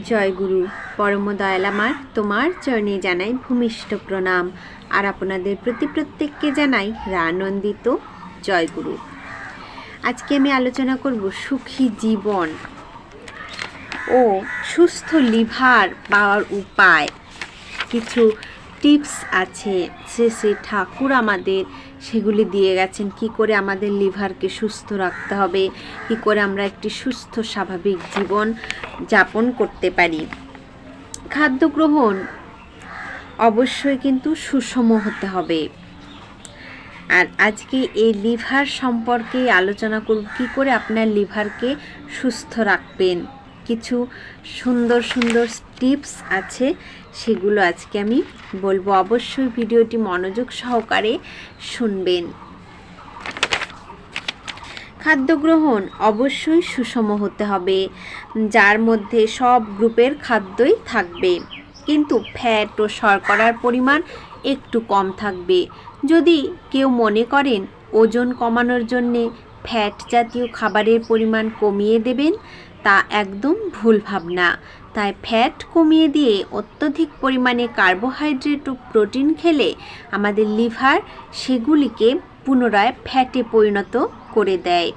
জয়গুরু, পরম দয়াল আমার তোমার চরণে জানাই ভূমিষ্ঠ প্রণাম। আর আপনাদের প্রতি প্রত্যেককে জানাই রানন্দিত জয় গুরু আজকে আমি আলোচনা করব সুখী জীবন ও সুস্থ লিভার পাওয়ার উপায়। কিছু টিপস আছে শ্রী শ্রী ঠাকুর আমাদের সেগুলি দিয়ে গেছেন। কি করে আমাদের লিভারকে সুস্থ রাখতে হবে? কি করে আমরা একটি সুস্থ, স্বাভাবিক জীবন যাপন করতে পারি? খাদ্য গ্রহণ অবশ্যই কিন্তু সুষম হতে হবে। আর আজকে এই লিভার সম্পর্কে আলোচনা করব, কী করে আপনার লিভারকে সুস্থ রাখবেন? কিছু সুন্দর সুন্দর টিপস আছে, সেগুলো আজকে আমি বলব। অবশ্যই ভিডিওটি মনোযোগ সহকারে শুনবেন। খাদ্য গ্রহণ অবশ্যই সুষম হতে হবে, যার মধ্যে সব গ্রুপের খাদ্যই থাকবে। কিন্তু ফ্যাট ও শর্করার পরিমাণ একটু কম থাকবে। যদি কেউ মনে করেন ওজন কমানোর জন্যে ফ্যাট জাতীয় খাবারের পরিমাণ কমিয়ে দেবেন তা একদম ভুল ভাবনা। তাই ফ্যাট কমিয়ে দিয়ে অত্যধিক পরিমাণে কার্বোহাইড্রেট ও প্রোটিন খেলে আমাদের লিভার সেগুলিকে পুনরায় ফ্যাটে পরিণত করে দেয়।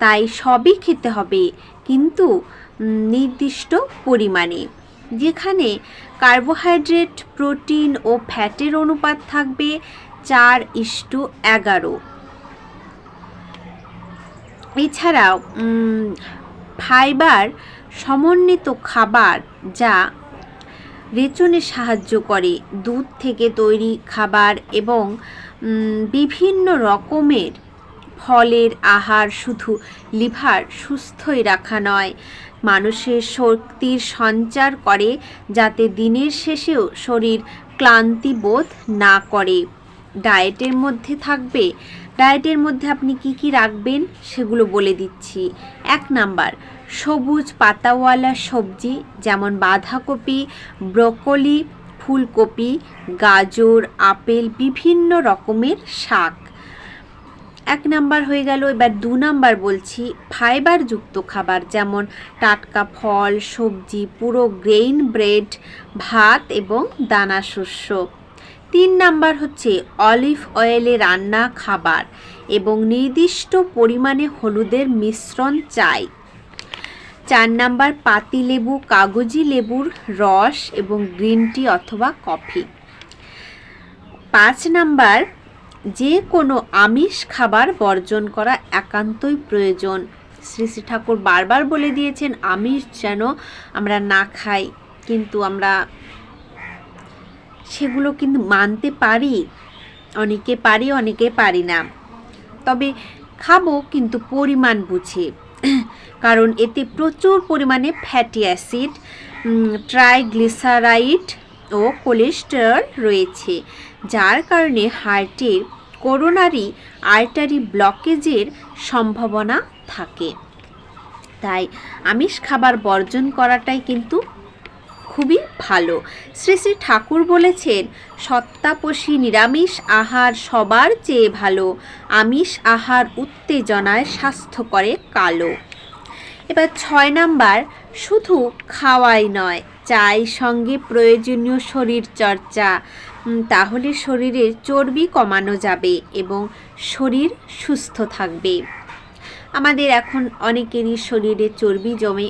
তাই সবই খেতে হবে, কিন্তু নির্দিষ্ট পরিমাণে। যেখানে কার্বোহাইড্রেট, প্রোটিন ও ফ্যাটের অনুপাত থাকবে চার ইস্টু এগারো। এছাড়াও ফাইবার সমন্বিত খাবার যা রেচনে সাহায্য করে দুধ থেকে তৈরি খাবার এবং বিভিন্ন রকমের ফলের আহার শুধু লিভার সুস্থই রাখা নয়, মানুষের শক্তির সঞ্চার করে যাতে দিনের শেষেও শরীর ক্লান্তি বোধ না করে। ডায়েটের মধ্যে থাকবে। ডায়েটের মধ্যে আপনি কি কি রাখবেন সেগুলো বলে দিচ্ছি। এক নাম্বার সবুজ পাতাওয়ালা সবজি যেমন বাঁধাকপি, ব্রকলি, ফুলকপি, গাজর, আপেল, বিভিন্ন রকমের শাক। এক নাম্বার হয়ে গেল, এবার দু নাম্বার বলছি, ফাইবারযুক্ত খাবার যেমন টাটকা ফল, সবজি, পুরো গ্রেইন ব্রেড, ভাত এবং দানা শস্য। তিন নাম্বার হচ্ছে, অলিভ অয়েলে রান্না খাবার এবং নির্দিষ্ট পরিমাণে হলুদের মিশ্রণ চাই। চার নাম্বার পাতিলেবু কাগজি লেবুর রস এবং গ্রিন টি অথবা কফি। পাঁচ নাম্বার, যে কোনো আমিষ খাবার বর্জন করা একান্তই প্রয়োজন। শ্রী শ্রী ঠাকুর বারবার বলে দিয়েছেন, আমিষ যেন আমরা না খাই, কিন্তু আমরা সেগুলো কিন্তু মানতে পারি। অনেকে পারি অনেকে পারি না। তবে খাব, কিন্তু পরিমাণ বুঝে। কারণ এতে প্রচুর পরিমাণে ফ্যাটি অ্যাসিড ট্রাইগ্লিসারাইড ও কোলেস্টেরল রয়েছে, যার কারণে হার্টের করোনারি আর্টারি ব্লকেজের সম্ভাবনা থাকে। তাই আমিষ খাবার বর্জন করাটাই কিন্তু খুবই ভালো। শ্রী শ্রী ঠাকুর বলেছেন সত্তাপসী নিরামিষ আহার সবার চেয়ে ভালো। আমিষ আহার উত্তেজনায় স্বাস্থ্য করে কালো। এবার ছয় নাম্বার, শুধু খাওয়াই নয় চাই সঙ্গে প্রয়োজনীয় শরীর চর্চা। তাহলে শরীরের চর্বি কমানো যাবে এবং শরীর সুস্থ থাকবে। আমাদের এখন অনেকেরই শরীরে চর্বি জমে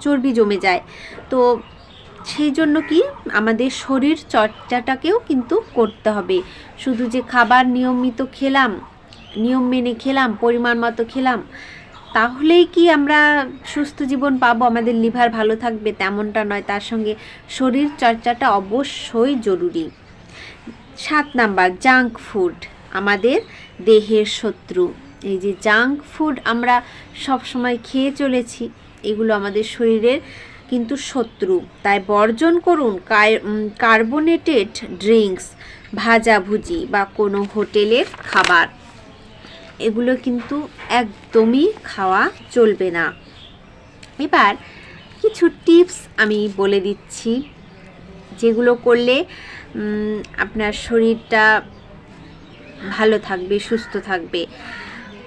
চর্বি জমে যায়। তো সেই জন্য কি আমাদের শরীর চর্চাটাকেও কিন্তু করতে হবে। শুধু যে খাবার নিয়মিত খেলাম, নিয়ম মেনে খেলাম, পরিমাণ মতো খেলাম, তাহলেই কি আমরা সুস্থ জীবন পাবো, আমাদের লিভার ভালো থাকবে তেমনটা নয়, তার সঙ্গে শরীর চর্চাটা অবশ্যই জরুরি। সাত নাম্বার, জাঙ্ক ফুড, আমাদের দেহের শত্রু। এই যে জাঙ্ক ফুড আমরা সব সময় খেয়ে চলেছি, এগুলো আমাদের শরীরের কিন্তু শত্রু। তাই বর্জন করুন কার্বোনেটেড ড্রিঙ্কস ভাজাভুজি বা কোনো হোটেলের খাবার। এগুলো কিন্তু একদমই খাওয়া চলবে না। এবার কিছু টিপস আমি বলে দিচ্ছি, যেগুলো করলে আপনার শরীরটা ভালো থাকবে, সুস্থ থাকবে।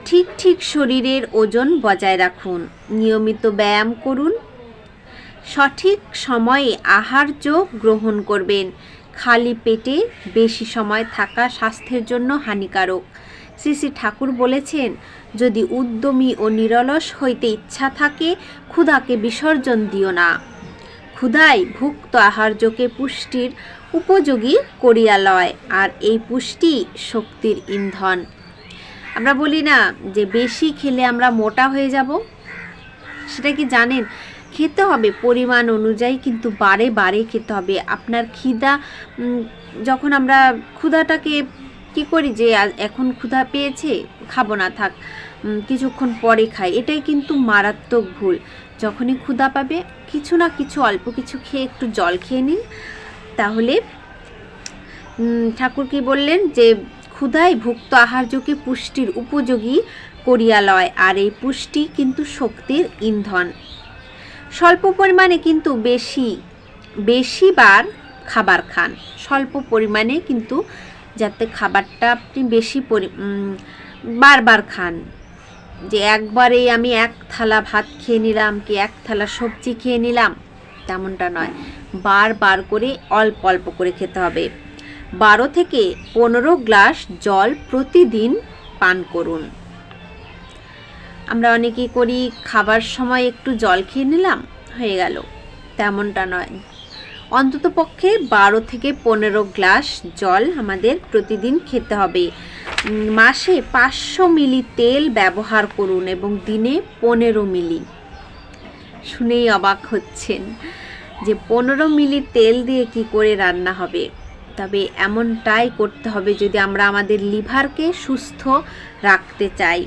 ঠিক ঠিক শরীরের ওজন বজায় রাখুন। নিয়মিত ব্যায়াম করুন সঠিক সময়ে আহার্য গ্রহণ করবেন। খালি পেটে বেশি সময় থাকা স্বাস্থ্যের জন্য হানিকারক। শ্রী শ্রী ঠাকুর বলেছেন, যদি উদ্যমী ও নিরলস হইতে ইচ্ছা থাকে, ক্ষুধাকে বিসর্জন দিও না। ক্ষুধাই ভুক্ত আহার্যকে পুষ্টির উপযোগী করিয়া লয়, আর এই পুষ্টি শক্তির ইন্ধন। আমরা বলি না যে বেশি খেলে আমরা মোটা হয়ে যাব? সেটা কি জানেন? খেতে হবে, পরিমাণ অনুযায়ী কিন্তু বারে বারে খেতে হবে। আপনার খিদা যখন আমরা ক্ষুধাটাকে কি করি যে এখন ক্ষুধা পেয়েছে, খাব না, থাক কিছুক্ষণ পরে খাই, এটাই কিন্তু মারাত্মক ভুল। যখনই ক্ষুধা পাবে, কিছু না কিছু, অল্প কিছু খেয়ে একটু জল খেয়ে নিন। তাহলে ঠাকুর কি বললেন যে, ক্ষুধায় ভুক্ত আহার্যকে পুষ্টির উপযোগী করিয়া লয়, আর এই পুষ্টি কিন্তু শক্তির ইন্ধন। স্বল্প পরিমাণে কিন্তু বেশি বেশিবার খাবার খান। স্বল্প পরিমাণে কিন্তু যাতে খাবারটা আপনি বেশি পরি বারবার খান। যে একবারেই আমি এক থালা ভাত খেয়ে নিলাম কি এক থালা সবজি খেয়ে নিলাম, তেমনটা নয়। বারবার করে অল্প অল্প করে খেতে হবে। বারো থেকে পনেরো গ্লাস জল প্রতিদিন পান করুন। আমরা অনেকেই করি, খাবার সময় একটু জল খেয়ে নিলাম, হয়ে গেল। তেমনটা নয়। অন্তত পক্ষে বারো থেকে পনেরো গ্লাস জল আমাদের প্রতিদিন খেতে হবে। মাসে পাঁচশো মিলি তেল ব্যবহার করুন এবং দিনে পনেরো মিলি। শুনেই অবাক হচ্ছেন যে পনেরো মিলি তেল দিয়ে কি করে রান্না হবে। তবে এমনটাই করতে হবে যদি আমরা আমাদের লিভারকে সুস্থ রাখতে চাই।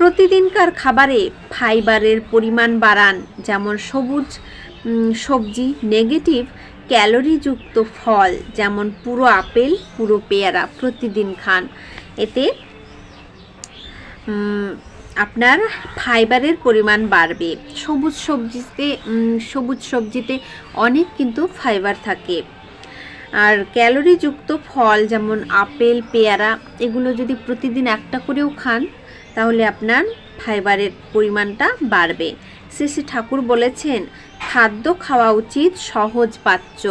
প্রতিদিনকার খাবারে ফাইবারের পরিমাণ বাড়ান, যেমন সবুজ সবজি, নেগেটিভ, ক্যালোরিযুক্ত ফল, যেমন পুরো আপেল, পুরো পেয়ারা প্রতিদিন খান। এতে আপনার ফাইবারের পরিমাণ বাড়বে। সবুজ সবজিতে সবুজ সবজিতে অনেক কিন্তু ফাইবার থাকে। আর ক্যালোরিযুক্ত ফল, যেমন আপেল, পেয়ারা, এগুলো যদি প্রতিদিন একটা করেও খান তাহলে আপনার ফাইবারের পরিমাণটা বাড়বে। শ্রী শ্রী ঠাকুর বলেছেন, খাদ্য খাওয়া উচিত সহজ পাচ্য,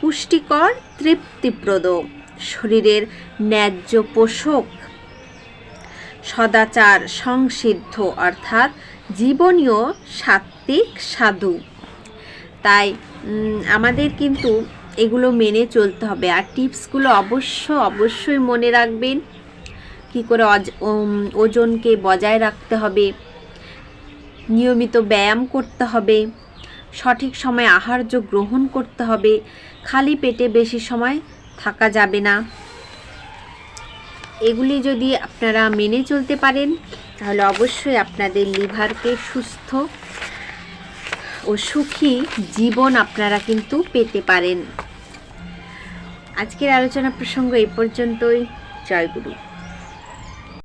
পুষ্টিকর, তৃপ্তিপ্রদ, শরীরের ন্যায্য পোষক, সদাচার সংসিদ্ধ, অর্থাৎ জীবনীয় সাত্ত্বিক সাধু। তাই আমাদের কিন্তু এগুলো মেনে চলতে হবে। আর টিপসগুলো অবশ্য, অবশ্যই মনে রাখবেন। কি করে ওজনকে বজায় রাখতে হবে, নিয়মিত ব্যায়াম করতে হবে, সঠিক সময় আহার্য গ্রহণ করতে হবে, খালি পেটে বেশি সময় থাকা যাবে না। এগুলি যদি আপনারা মেনে চলতে পারেন, তাহলে অবশ্যই আপনাদের লিভারকে সুস্থ ও সুখী জীবন আপনারা কিন্তু পেতে পারেন। আজকের আলোচনা প্রসঙ্গ এই পর্যন্তই। জয় গুরু।